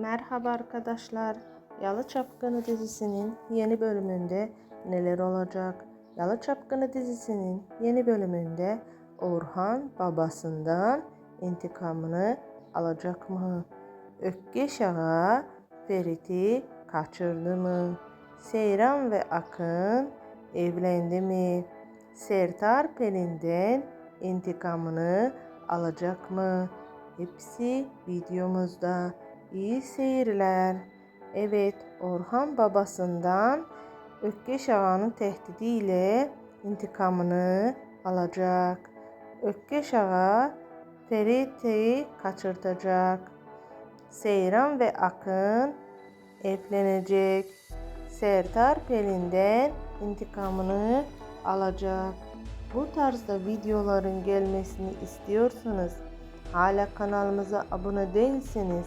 Merhaba arkadaşlar. Yalı Çapkını dizisinin yeni bölümünde neler olacak? Yalı Çapkını dizisinin yeni bölümünde Orhan babasından intikamını alacak mı? Ökkeş Ağa Ferit'i kaçırdı mı? Seyran ve Akın evlendi mi? Sertar Pelin'den intikamını alacak mı? Hepsi videomuzda. İyi seyirler. Evet, Orhan babasından Ökkeş Ağa'nın tehdidiyle intikamını alacak. Ökkeş Ağa Ferit'i kaçırtacak. Seyran ve Akın evlenecek. Sertar Pelin'den intikamını alacak. Bu tarzda videoların gelmesini istiyorsanız hala kanalımıza abone değilseniz